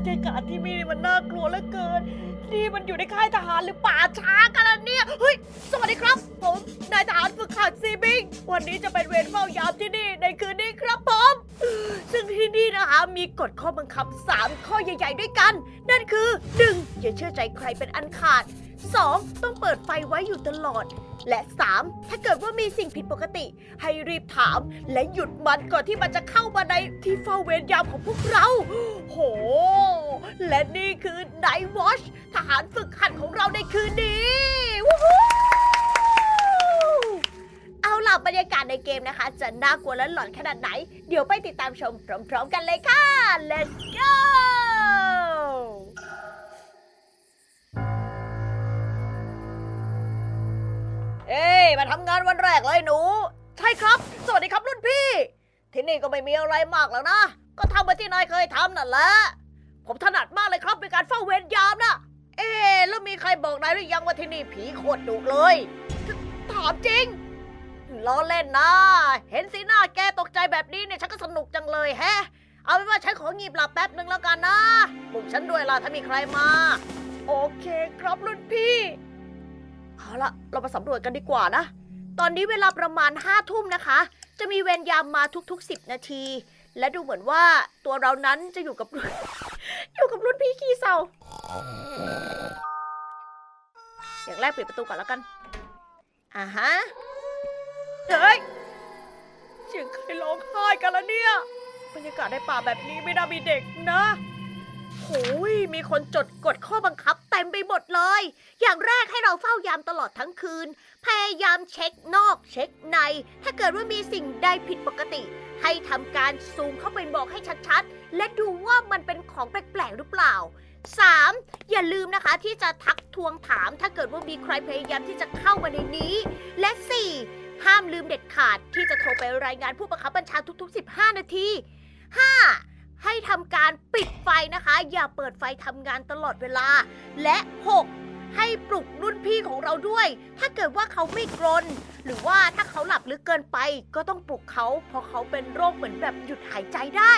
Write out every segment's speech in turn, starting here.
รยากาศที่นี่มันน่ากลัวเหลือเกิน นี่มันอยู่ในค่ายทหารหรือป่าช้ากันล่ะเนี่ย เฮ้ย สวัสดีครับ ผมนายทหารฝึกหัดซีบิง วันนี้จะเป็นเวรเฝ้ายามที่นี่ในคืนนี้ครับผม ซึ่งที่นี่นะคะมีกฎข้อบังคับ 3 ข้อใหญ่ๆด้วยกัน นั่นคือ 1. อย่าเชื่อใจใครเป็นอันขาด 2. ต้องเปิดไฟไว้อยู่ตลอด และ 3. ถ้าเกิดว่ามีสิ่งผิดปกติ ให้รีบถาม และหยุดมันก่อนที่มันจะเข้ามาในที่เฝ้าเวรยามของพวกเรา โห และนี่คือ Night Watch ทหารฝึกหัดของเราในคืนนี้ วู้ฮู้เอาล่ะบรรยากาศในเกมนะคะ จะน่ากลัวและหลอนขนาดไหน เดี๋ยวไปติดตามชมพร้อมๆกันเลยค่ะ let's go เอ้ยมาทำงานวันแรกเลยหนู ใช่ครับ สวัสดีครับรุ่นพี่ ที่นี่ก็ไม่มีอะไรมากแล้วนะ ก็ทำเหมือนที่นายเคยทำนั่นแหละ ผมถนัดมากเลยครับในการเฝ้าเวรยามนะเอ๊ะแล้วมีใครบอกนายหรือยังว่าที่นี่ผีโคตรดุเลย ถามจริง ล้อเล่นนะ เห็นสีหน้าแกตกใจแบบนี้เนี่ยฉันก็สนุกจังเลยแฮะ เอาเป็นว่าฉันของีบหลับแป๊บหนึ่งแล้วกันนะปลุกฉันด้วยล่ะถ้ามีใครมา โอเคครับรุ่นพี่ เอาละเรามาสำรวจกันดีกว่านะ ตอนนี้เวลาประมาณห้าทุ่มนะคะ จะมีเวรยามมาทุกๆ10นาที และดูเหมือนว่าตัวเรานั้นจะอยู่กับรุ่นอยู่กับรุ่นพี่ขี้เศร้าอย่างแรกปิดประตูก่อนแล้วกันอ่าฮะเฮ้ยเสียงใครร้องไห้กันล้วเนี่ย บรรยากาศในป่าแบบนี้ไม่น่ามีเด็กนะโอ้ยมีคนจดกฎข้อบังคับ ต็มไปหมดเลย อย่างแรกให้เราเฝ้ายามตลอดทั้งคืน พยายามเช็คนอกเช็คใน ถ้าเกิดว่ามีสิ่งใดผิดปกติ ให้ทำการซูมเข้าไปบอกให้ชัดๆ และดูว่ามันเป็นของแปลกๆหรือเปล่า 3. อย่าลืมนะคะที่จะทักทวงถาม ถ้าเกิดว่ามีใครพยายามที่จะเข้ามาในนี้ และ 4. ห้ามลืมเด็ดขาดที่จะโทรไปรายงานผู้บังคับบัญชาทุกๆ 15 นาที 5. ให้ทำการปิดไฟนะคะ อย่าเปิดไฟทำงานตลอดเวลา และ 6. ให้ปลุกรุ่นพี่ของเราด้วย ถ้าเกิดว่าเขาไม่กรน หรือว่าถ้าเขาหลับลึกเกินไป ก็ต้องปลุกเขา เพราะเขาเป็นโรคเหมือนแบบหยุดหายใจได้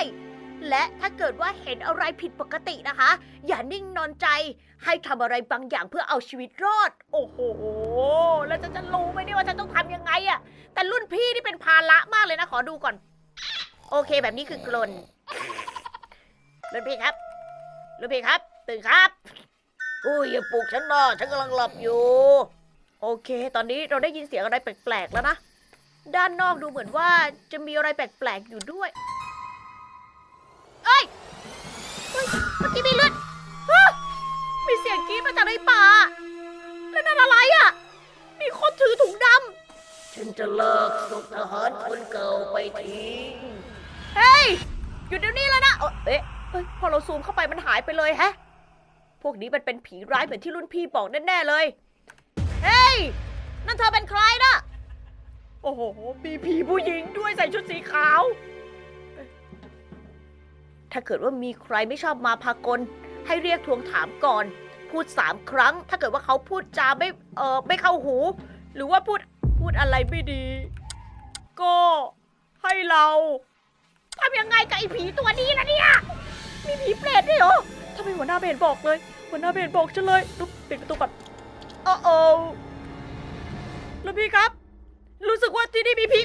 และถ้าเกิดว่าเห็นอะไรผิดปกตินะคะ อย่านิ่งนอนใจ ให้ทำอะไรบางอย่างเพื่อเอาชีวิตรอด โอ้โห แล้วจะจะรู้ไหมเนี่ยว่าฉันต้องทำยังไงอะแต่รุ่นพี่นี่เป็นภาระมากเลยนะขอดูก่อน โอเคแบบนี้คือกลน รุ่นพี่ครับรุ่นพี่ครับ ตื่นครับอุ้ยอย่าปลุกฉันนะฉันกำลังหลับอยู่ โอเค ตอนนี้เราได้ยินเสียงอะไรแปลกๆแล้วนะ ด้านนอกดูเหมือนว่าจะมีอะไรแปลกๆอยู่ด้วย เอ้ยเฮ้ยเมื่อกี้มีเลือดฮะมีเสียงกรี๊ดมาจากในป่า แล้วนั่นอะไรอะ มีคนถือถุงดำ ฉันจะเลิกส่งทหารคนเก่าไปทิ้งเฮ้ย หยุดเดี๋ยวนี้แล้วนะ เอ้ยเอ๊ะ เอ้ยพอเราซูมเข้าไปมันหายไปเลยแฮะ พวกนี้มันเป็นผีร้ายเหมือนที่รุ่นพี่บอกแน่ๆเลย เฮ้ย นั่นเธอเป็นใครนะโอ้โห มีผีผู้หญิงด้วยใส่ชุดสีขาว ถ้าเกิดว่ามีใครไม่ชอบมาพากล ให้เรียกทวงถามก่อน พูดสามครั้ง ถ้าเกิดว่าเขาพูดจาไม่ เออไม่เข้าหู หรือว่าพูด พูดอะไรไม่ดี ก็ให้เราทำยังไงกับไอ้ผีตัวนี้ล่ะเนี่ย มีผีเปรตด้วยเหรอทำไมหัวหน้าเบนบอกเลย หัวหน้าเบนบอกฉันเลยลุกปิดประตูก่อนโอ้โอ้แล้วพี่ครับ รู้สึกว่าที่นี่มีผี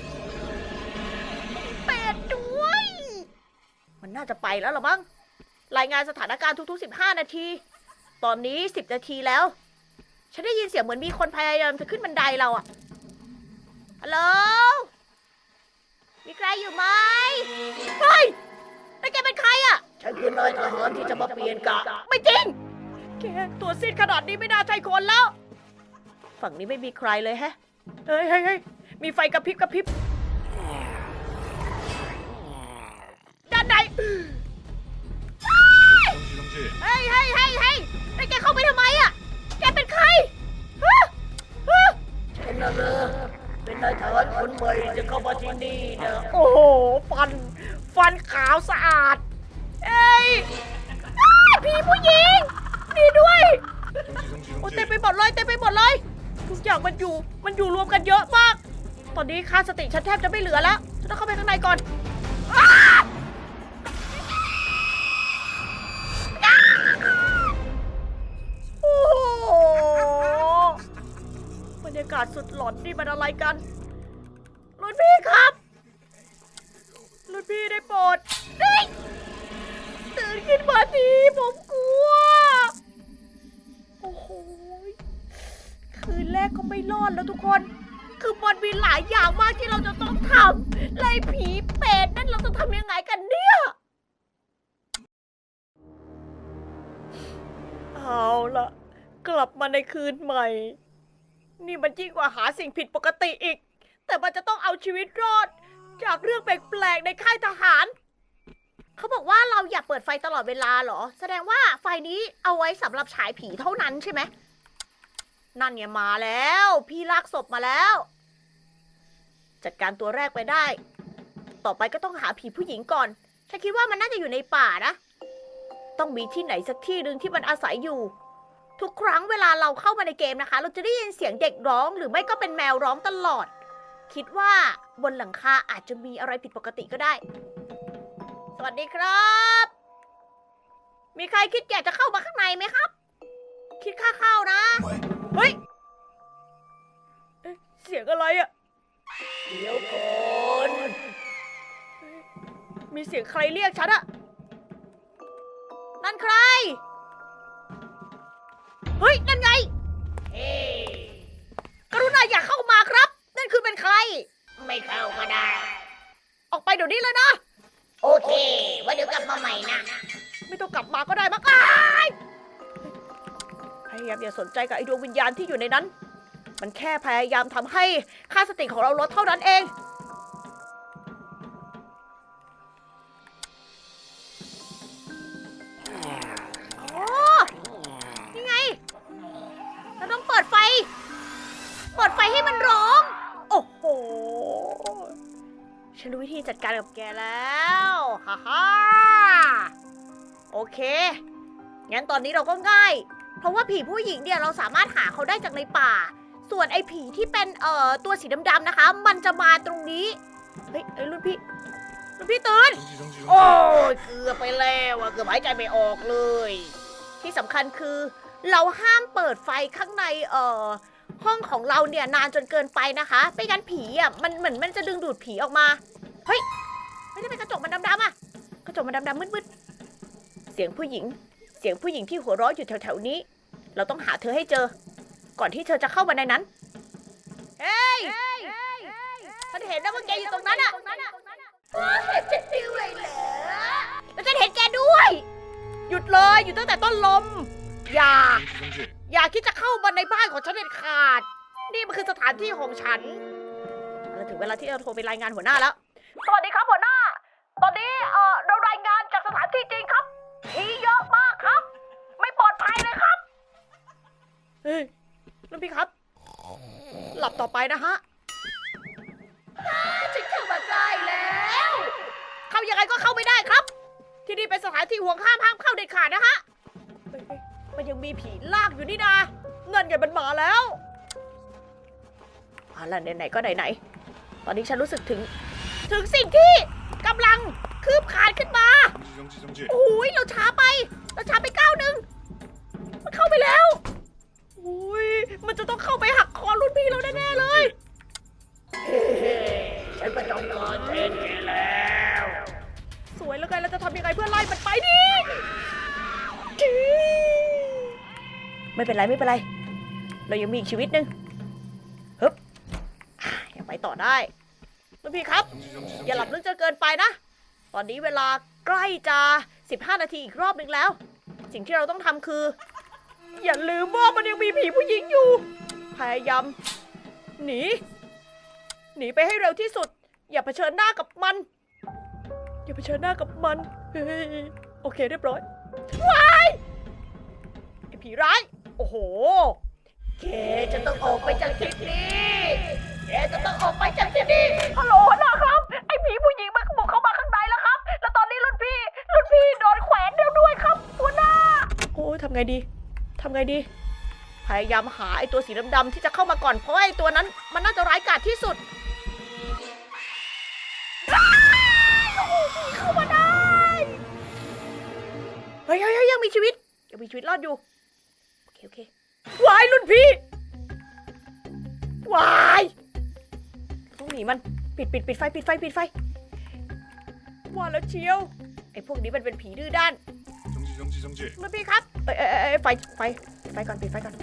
เป็ดด้วย มันน่าจะไปแล้วหรอมั้ง รายงานสถานการณ์ทุกๆ 15 นาที ตอนนี้ 10 นาทีแล้ว ฉันได้ยินเสียงเหมือนมีคนพยายามจะขึ้นบันไดเราอะฮัลโหล มีใครอยู่ไหมเฮ้ยแล้วแกเป็นใครอะ ฉันคือนายทหารที่จะมาเปลี่ยนกะ ไม่จริง แกตัวซีดขนาดนี้ไม่น่าใช่คนแล้ว ฝั่งนี้ไม่มีใครเลยแฮะเฮ้ยเฮ้ยมีไฟกระพริบกระพริบด้านในเฮ้ยเฮ้ยเฮ้ยเฮ้ยแล้แกเข้าไปทำไมอะ แกเป็นใครเป็นน่ะเหรเป็นนายทหารคนใหม่จะเข้ามาที่นี่นะ โอ้โห ฟัน ฟันขาวสะอาด ผีผู้หญิงหนีด้วยโอ้เต็มไปหมดเลยเต็มไปหมดเลยทุกอย่างมันอยู่มันอยู่รวมกันเยอะมาก ตอนนี้ค่าสติฉันแทบจะไม่เหลือแล้วฉันต้องเข้าไปข้างในก่อนโอ้บรรยากาศสุดหลอนนี่มันอะไรกัน อดแล้วทุกคน คือมันมีหลายอย่างมากที่เราจะต้องทำไล่ผีเป็ดนั่นเราจะทำยังไงกันเนี่ย เอาละกลับมาในคืนใหม่ นี่มันยิ่งกว่าหาสิ่งผิดปกติอีก แต่มันจะต้องเอาชีวิตรอด จากเรื่องแปลกๆในค่ายทหาร เขาบอกว่าเราอยากเปิดไฟตลอดเวลาเหรอ แสดงว่าไฟนี้เอาไว้สำหรับฉายผีเท่านั้นใช่ไหม นั่นเนี่ยมาแล้ว พี่ลากศพมาแล้ว จัดการตัวแรกไปได้ ต่อไปก็ต้องหาผีผู้หญิงก่อน ฉันคิดว่ามันน่าจะอยู่ในป่านะ ต้องมีที่ไหนสักที่หนึ่งที่มันอาศัยอยู่ ทุกครั้งเวลาเราเข้ามาในเกมนะคะ เราจะได้ยินเสียงเด็กร้องหรือไม่ก็เป็นแมวร้องตลอด คิดว่าบนหลังคาอาจจะมีอะไรผิดปกติก็ได้ สวัสดีครับ มีใครคิดอยากจะเข้ามาข้างในไหมครับ คิดค่าเข้านะ เฮ้ยเอ๊ะเสียงอะไรอะเดี๋ยวก่อนมีเสียงใครเรียกฉันอะนั่นใคร เฮ้ย นั่นไง เฮ้กรุณาอย่าเข้ามาครับ นั่นคือเป็นใคร ไม่เข้าก็ได้ ออกไปเดี๋ยวนี้เลยนะ โอเคไว่าเดี๋ยวกลับมาใหม่นะ ไม่ต้องกลับมาก็ได้มั้งอ้ายพ ยายามอย่าสนใจกับไอ้ดวงวิญญาณที่อยู่ในนั้น มันแค่พยายามทำให้ค่าสติของเราลดเท่านั้นเอง โอ้นี่ไง เราต้องเปิดไฟ เปิดไฟให้มันร้อง โอ้โห ฉันรู้วิธีจัดการกับแกแล้ว ฮ่าฮ่าโอเค งั้นตอนนี้เราก็ง่าย เพราะว่าผีผู้หญิงเนี่ยเราสามารถหาเขาได้จากในป่า ส่วนไอ้ผีที่เป็นเอ่อตัวสีดำๆนะคะ มันจะมาตรงนี้ เฮ้ยเอ้ยรุ่นพี่รุ่นพี่ตื่น โอ้ยเกือบไปแล้วอะเกือบหายใจไม่ออกเลย ที่สำคัญคือเราห้ามเปิดไฟข้างในเอ่อห้องของเราเนี่ยนานจนเกินไปนะคะไม่งั้นผีอะมันเหมือนมันจะดึงดูดผีออกมาเฮ้ยไม่ได้เป็นกระจกมันดำๆอะกระจกมันดำๆมืดๆเสียงผู้หญิง เสียงผู้หญิงที่หัวเราะอยู่แถวๆนี้ เราต้องหาเธอให้เจอ ก่อนที่เธอจะเข้ามาในนั้น เฮ้ยฉันเห็นนะว่าแกอยู่ตรงนั้นอะเห็นฉันด้วยเหรอแล้วฉันเห็นแกด้วย หยุดเลย อยู่ตั้งแต่ต้นลม อย่า อย่าคิดจะเข้ามาในบ้านของฉันเด็ดขาด นี่มันคือสถานที่ของฉันเราถึงเวลาที่เราโทรไปรายงานหัวหน้าแล้ว สวัสดีครับหัวหน้า ตอนนี้เอ่อ รุ่นพี่ครับ หลับต่อไปนะฮะฉันเข้ามาใกล้แล้ว เข้ายังไงก็เข้าไม่ได้ครับ ที่นี่เป็นสถานที่ห่วงห้ามห้ามเข้าเด็ดขาดนะฮะเฮ้ยเฮ้ยมันยังมีผีลากอยู่นี่นานั่นไงมันมาแล้วเอาล่ะไหนๆก็ไหนๆตอนนี้ฉันรู้สึกถึง ถึงสิ่งที่กำลังคืบคลานขึ้นมา 정지 정지 정지 โอ้ยเราช้าไป เราช้าไปก้าวหนึ่ง มันเข้าไปแล้วโอ้ยมัน จะต้องเข้าไปหักคอรุ่นพี่เราแน่เลย ฉันประจองรอเทนแกแล้ว สวยแล้วไงเราจะทำยังไงเพื่อไล่มันไปดิจีไม่เป็นไรไม่เป็นไร เรายังมีอีกชีวิตหนึ่งฮึบยังไปต่อได้รุ่พี่ครับ อย่าหลับลึกจนเกินไปนะ ตอนนี้เวลาใกล้จะ 15 นาทีอีกรอบหนึ่งแล้ว สิ่งที่เราต้องทำคือ อย่าลืมว่ามันยังมีผีผู้หญิงอยู่ พยายามหนี หนีไปให้เร็วที่สุด อย่าเผชิญหน้ากับมัน อย่าเผชิญหน้ากับมันเฮ้ยโอเคเรียบร้อยว้ายไอ้ผีร้าย โอ้โหแกจะต้องออกไปจากที่นี่แกจะต้องออกไปจากที่นี่ฮัลโหลนะครับ ไอ้ผีผู้หญิงมันบุกเข้ามาข้างในแล้วครับ แล้วตอนนี้รุ่นพี่ รุ่นพี่โดนแขวนเดียวด้วยครับหัวหน้า โอ้ยทำไงดี ทำไงดี พยายามหาไอตัวสีดำๆที่จะเข้ามาก่อนเพราะไอตัวนั้น มันน่าจะร้ายกาจที่สุดอ้ายโอ้โหเข้ามาได้เฮ้ยเฮ้ยเฮ้ยยังมีชีวิตยังมีชีวิตรอดอยู่โอเคโอเควายรุ่นพี่วายต้องหนีมันปิดปิดปิดไฟปิดไฟปิดไฟว่าแล้วเชียวไอ้พวกนี้มันเป็นผีดื้อด้าน 정지 정지 정지 รุ่นพี่ครับ เอ้ยเอ้ยเอ้ยเอ้ยไฟ ไฟ ไฟก่อน ปิดไฟก่อน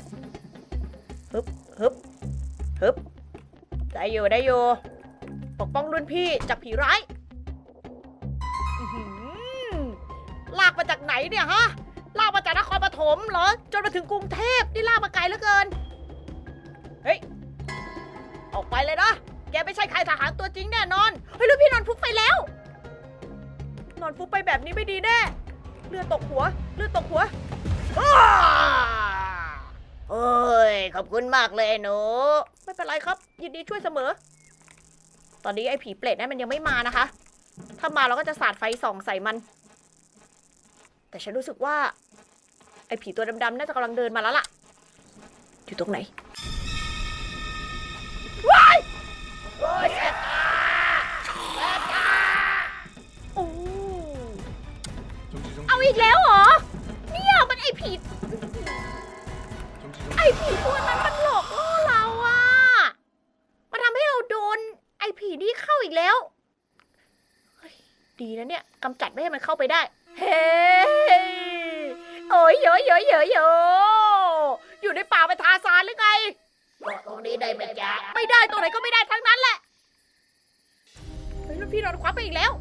ฮึบ ฮึบ ฮึบ ได้อยู่ ได้อยู่ ปกป้องรุ่นพี่จากผีร้ายอื้อหือลากมาจากไหนเนี่ยฮะ ลากมาจากนครปฐมเหรอ จนมาถึงกรุงเทพ นี่ลากมาไกลเหลือเกิน เฮ้ย ออกไปเลยนะ แกไม่ใช่ใครทหารตัวจริงแน่นอน เฮ้ยรุ่นพี่นอนฟุบไปแล้ว นอนฟุบไปแบบนี้ไม่ดีแน่ เ ลือดตกหัว เลือดตกหัวอ้าโอ้ย ขอบคุณมากเลยหนู ไม่เป็นไรครับ ยินดีช่วยเสมอ ตอนนี้ไอ้ผีเปรตนั่นมันยังไม่มานะคะ ถ้ามาเราก็จะสาดไฟส่องใส่มัน แต่ฉันรู้สึกว่า ไอ้ผีตัวดำๆน่าจะกำลังเดินมาแล้วล่ะ อยู่ตรงไหนว้ายโอ้ย เข้าไปได้ เฮ้ยโอ้ยโยโยโยโยอยู่ในป่าเป็นทาซานหรือไงบอกตรงนี้ได้ไหมจ๊ะไม่ได้ตัวไหนก็ไม่ได้ทั้งนั้นแหละเฮ้ยรุ่นพี่โดนคว้าไปอีกแล้ว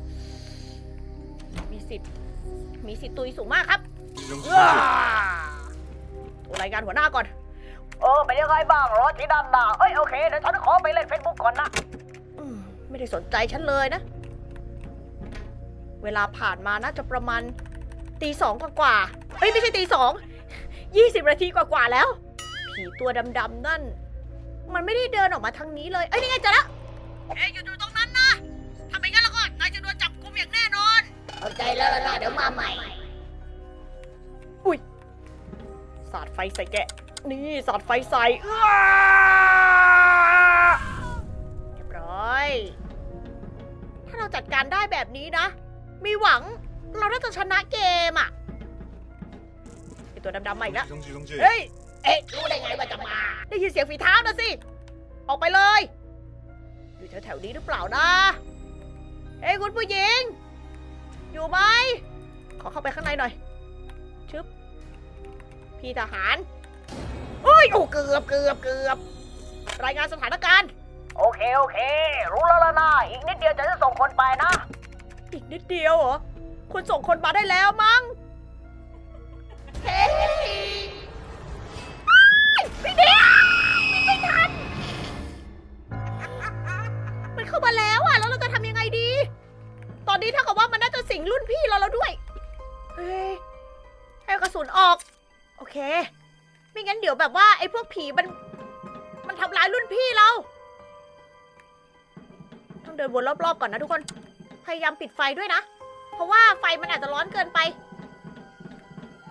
มีสิทธิ์มีสิทธิ์ตุยสูงมากครับ정지ว้าโทรรายงานหัวหน้าก่อน เออเป็นยังไงบ้างรถที่ด้านหน้าเอ้ยโอเคเดี๋ยวฉันขอไปเล่นเฟซบุ๊กก่อนนะไม่ได้สนใจฉันเลยนะ เวลาผ่านมาน่าจะประมาณตีสองกว่าๆเอ้ยไม่ใช่ตีสองยี่สิบนาทีกว่าๆแล้ว ผีตัวดำๆนั่น มันไม่ได้เดินออกมาทางนี้เลย เอ้ยนี่ไงเจอแล้วเอ้ยอยู่ตรงนั้นนะทำไมงั้นแล้วก็นายจะโดนจับกุมอย่างแน่นอนเข้าใจแล้วล่ะเดี๋ยวมาใหม่สาดไฟใส่แกะ นี่สาดไฟใส่อื้อเรียบร้อย ถ้าเราจัดการได้แบบนี้นะ มีหวัง เราน่าจะชนะเกมอะไอตัวดำๆมาอีกแล้วเฮ้ย เอ๊ะ รู้ได้ไงว่าจะมา ได้ยินเสียงฝีเท้านะสิ ออกไปเลย อยู่แถวๆนี้หรือเปล่านะ เฮ้ยคุณผู้หญิง อยู่ไหม ขอเข้าไปข้างในหน่อย ชึบ พี่ทหารเฮ้ย โอ้ เกือบเกือบเกือบ รายงานสถานการณ์ โอเค โอเค รู้แล้วล่ะนะอีกนิด นิดเดียวเหรอ คุณส่งคนมาได้แล้วมั้งเฮ้ยพี่เดียวไม่ทัน มันเข้ามาแล้วอะ แล้วเราจะทำยังไงดี ตอนนี้เท่ากับว่ามันน่าจะสิงรุ่นพี่เราแล้วด้วย เฮ้ย ให้กระสุนออก โอเค ไม่งั้นเดี๋ยวแบบว่าไอ้พวกผีมัน มันทำร้ายรุ่นพี่เรา ต้องเดินวนรอบๆก่อนนะทุกคน พยายามปิดไฟด้วยนะ เพราะว่าไฟมันอาจจะร้อนเกินไป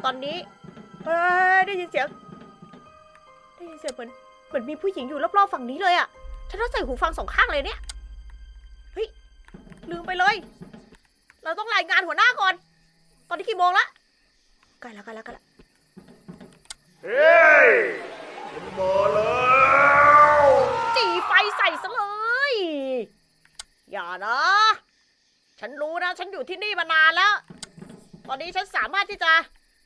ตอนนี้เฮ้ยได้ยินเสียง ได้ยินเสียงเหมือนเหมือนมีผู้หญิงอยู่รอบๆฝั่งนี้เลยอะฉันต้องใส่หูฟังสองข้างเลยเนี่ย เฮ้ย ลืมไปเลย เราต้องรายงานหัวหน้าก่อน ตอนนี้กี่โมงละใกล้แล้วใกล้แล้วใกล้แล้วเฮ้ยผมมาแล้วจีไฟใส่ซะเลย อย่านะ ฉันรู้นะ ฉันอยู่ที่นี่มานานแล้ว ตอนนี้ฉันสามารถที่จะ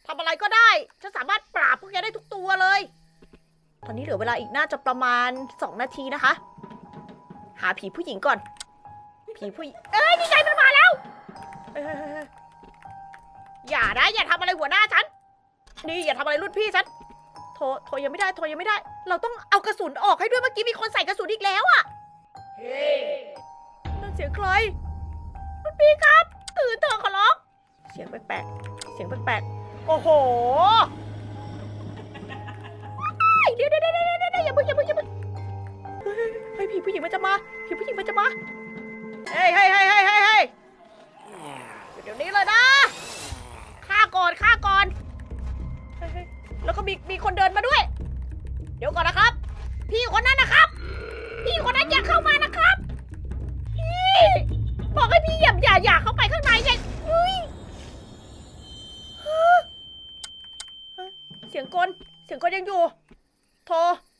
ทำอะไรก็ได้ ฉันสามารถปราบพวกแกได้ทุกตัวเลย ตอนนี้เหลือเวลาอีกน่าจะประมาณสองนาทีนะคะ หาผีผู้หญิงก่อน ผีผู้หญิง เอ้ยนี่ไงมันมาแล้วเอ้ยอย่านะ อย่าทำอะไรหัวหน้าฉัน นี่อย่าทำอะไรรุ่นพี่ฉัน โทรโทรยังไม่ได้ โทรยังไม่ได้ เราต้องเอากระสุนออกให้ด้วย เมื่อกี้มีคนใส่กระสุนอีกแล้วอะเฮ้ยนั่นเสียงใคร พี่ครับตื่นเถอะขอร้อง เสียงแปลกๆ เสียงแปลกๆ โอ้โหเดี๋ยวเดี๋ยวเดี๋ยวเดี๋ยวเดี๋ยวอย่าเพิ่งอย่าเพิ่งอย่าเพิ่งเฮ้ยเฮ้ยผีผู้หญิงมันจะมาผีผู้หญิงมันจะมา เฮ้ยเฮ้ยเฮ้ยเฮ้ยเฮ้ยเดี๋ยวนี้เลยนะฆ่าก่อนฆ่าก่อน แล้วก็มีมีคนเดินมาด้วย เดี๋ยวก่อนนะครับ พี่คนนั้นนะครับ พี่คนนั้นอย่าเข้ามานะครับ พี่บอกให้พี่อย่าอย่าอย่าเข้าไปข้างในไงเฮ้ยเฮ้ ยังอยู่ โทร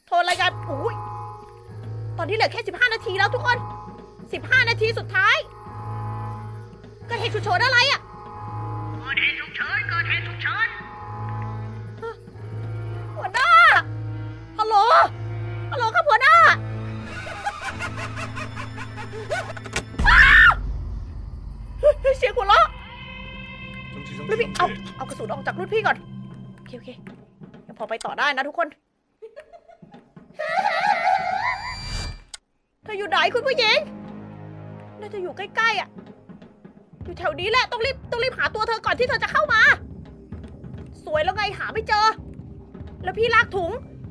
โทรรายการอุ้ยตอนนี้เหลือแค่ 15 นาทีแล้วทุกคน 15 นาทีสุดท้าย ก็เหตุฉุกเฉินอะไรอะกิดเหตุฉุกเฉินกิดเหตุฉุกเฉินหัวหน้า ฮัลโหล ฮัลโหลครับหัวหน้าเสียงหัวเราะรุ่นพี่เอาเอากระสุนออกจากรุ่นพี่ก่อน โอเคโอเค พอไปต่อได้นะทุกคน เธออยู่ไหนคุณผู้หญิง น่าจะอยู่ใกล้ๆอะ อยู่แถวนี้แหละ ต้องรีบต้องรีบหาตัวเธอก่อนที่เธอจะเข้ามา สวยแล้วไงหาไม่เจอ แล้วพี่ลากถุง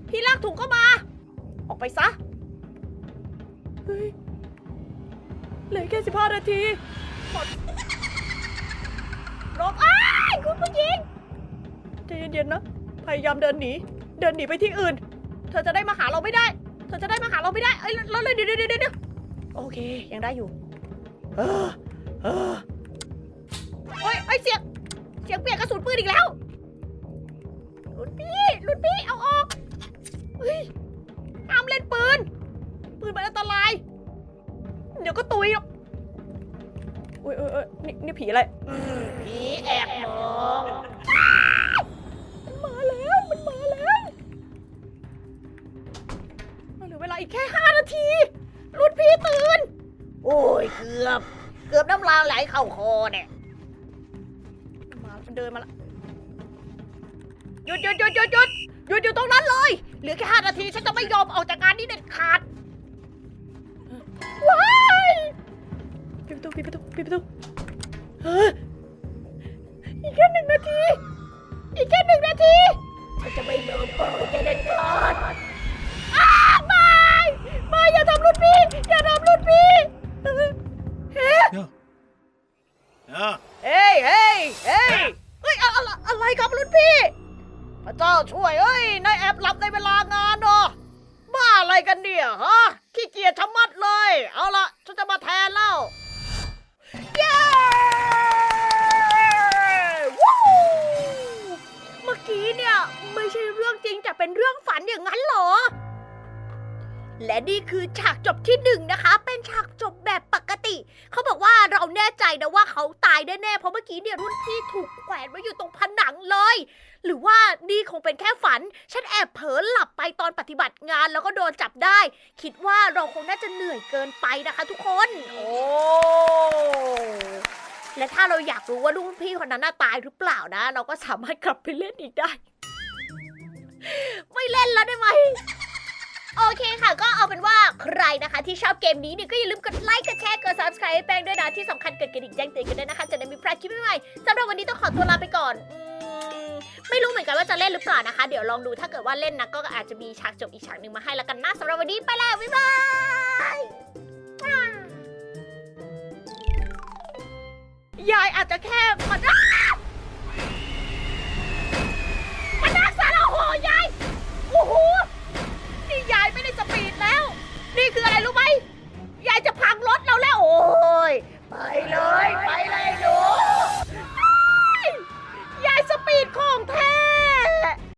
พี่ลากถุงก็มา ออกไปซะ เฮ้ย เหลือแค่สิบห้านาทีหมดรบอ้ายคุณผู้หญิงใจเย็นๆนะ พยายามเดินหนี เดินหนีไปที่อื่น เธอจะได้มาหาเราไม่ได้ เธอจะได้มาหาเราไม่ได้ เอ้ยแล้วเลยเดี๋ยวเดี๋ยวเดี๋ยวโอเค ยังได้อยู่ เออ เออเฮ้ยเฮ้ยเสียง เสียงเปลี่ยนกระสุนปืนอีกแล้วรุ่นพี่รุ่นพี่เอาออกเฮ้ยห้ามเล่นปืน ปืนมันอันตราย เดี๋ยวก็ตุยหรอกอุ้ยเอ้ยเอ้ยนี่นี่ผีอะไร ผีแอบมอง อีกแค่ห้านาที รุ่นพี่ตื่น โอ้ยเกือบ เกือบน้ำลายไหลเข้าคอเนี่ยมาเดินมาละหยุดหยุดหยุดหยุดหยุดหยุดอยู่ตรงนั้นเลย เหลือแค่ห้านาทีฉันจะไม่ยอมออกจากงานนี้เด็ดขาด ว้ายปิดประตูปิดประตูปิดประตูเฮ้ยอีกแค่หนึ่งนาที คือฉากจบที่หนึ่งนะคะ เป็นฉากจบแบบปกติ เขาบอกว่าเราแน่ใจนะว่าเขาตายแน่ๆ เพราะเมื่อกี้เนี่ยรุ่นพี่ถูกแขวนไว้อยู่ตรงผนังเลย หรือว่านี่คงเป็นแค่ฝัน ฉันแอบเผลอหลับไปตอนปฏิบัติงานแล้วก็โดนจับได้ คิดว่าเราคงน่าจะเหนื่อยเกินไปนะคะ ทุกคน โอ้ และถ้าเราอยากรู้ว่ารุ่นพี่คนนั้นน่าตายหรือเปล่านะ เราก็สามารถกลับไปเล่นอีกได้ ไม่เล่นแล้วได้ไหม โอเคค่ะ ก็เอาเป็นว่าใครนะคะที่ชอบเกมนี้เนี่ยก็อย่าลืมกดไลค์กดแชร์กด subscribe แป้งด้วยนะที่สำคัญกดกระดิ่งแจ้งเตือนกันด้วยนะคะจะได้มีพลาดคลิปใหม่สำหรับวันนี้ต้องขอตัวลาไปก่อนไม่รู้เหมือนกันว่าจะเล่นหรือเปล่านะคะ เดี๋ยวลองดูถ้าเกิดว่าเล่นนะก็อาจจะมีฉากจบอีกฉากหนึ่งมาให้แล้วกันนะสำหรับวันนี้ไปแล้วบ๊ายบายยายอาจจะแค่มันามันน่าสารโหยายโอ้โหี่คืออะไรรู้ไหมยายจะพังรถเราแล้วโอ้ยไปเลยไปเลย